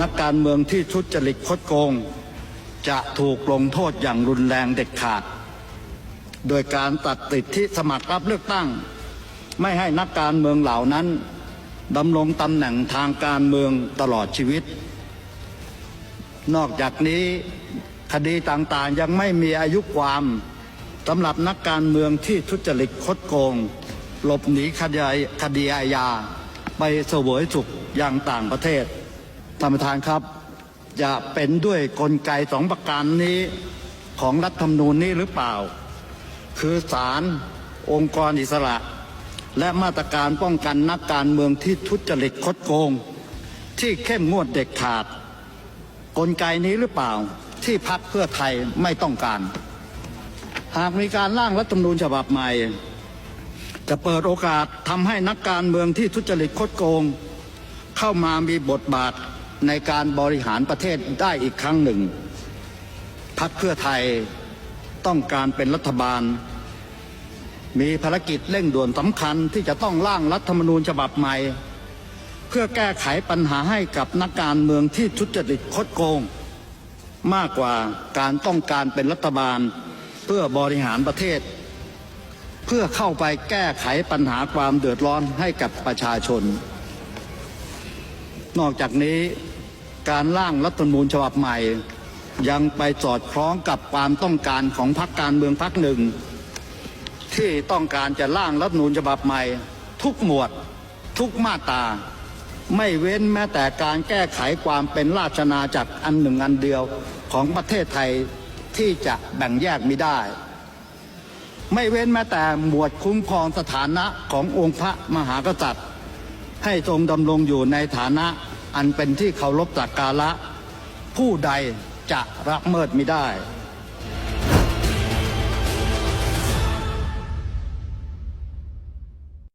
นักการเมืองที่ทุจริตคดโกง จะถูกลงโทษอย่างรุนแรงเด็ดขาด โดยการตัดสิดทธิสมัครรับเลือกตั้ง ไม่ให้นักการเมืองเหล่านั้นดำรงตำแหน่งทางการเมืองตลอดชีวิต นอกจากนี้คดีต่างๆยังไม่มีอายุความสำหรับนักการเมืองที่ทุจริตคดโกง หลบหนีคดีคดีอาญาไปเสวยสุขอย่างต่างประเทศ ท่านประธานครับ จะเป็นด้วยกลไกสองประการนี้ของรัฐธรรมนูญนี้หรือเปล่า คือศาลองค์กรอิสระ และมาตรการป้องกันนักการเมืองที่ทุจริตคดโกง ที่เข้มงวดเด็ดขาด กลไกนี้หรือเปล่าที่พักเพื่อไทยไม่ต้องการ หากมีการร่างรัฐธรรมนูญฉบับใหม่ จะเปิดโอกาสทำให้นักการเมืองที่ทุจริตคดโกง เข้ามามีบทบาท ในการบริหารประเทศได้อีกครั้งหนึ่ง พักเพื่อไทยต้องการเป็นรัฐบาล มีภารกิจเร่งด่วนสำคัญที่จะต้องร่างรัฐธรรมนูญฉบับใหม่ เพื่อแก้ไขปัญหาให้กับนักการเมืองที่ทุจริตคดโกง มากกว่าการต้องการเป็นรัฐบาล เพื่อบริหารประเทศ เพื่อเข้าไปแก้ไขปัญหาความเดือดร้อนให้กับประชาชน นอกจากนี้ การร่างรัฐธรรมนูญฉบับใหม่ ยังไปสอดคล้องกับความต้องการของพรรคการเมืองพรรคหนึ่ง ที่ต้องการจะร่างรัฐธรรมนูญฉบับใหม่ ทุกหมวดทุกมาตราไม่เว้นแม้แต่การแก้ไขความเป็นราชนาจักรอันหนึ่งอันเดียวของประเทศไทยที่จะแบ่งแยกไม่ได้ ไม่เว้นแม้แต่หมวดคุ้มครองสถานะขององค์พระมหากษัตริย์ ให้ทรงดำรงอยู่ในฐานะ อันเป็นที่เคารพสักการะผู้ใดจะละเมิดไม่ได้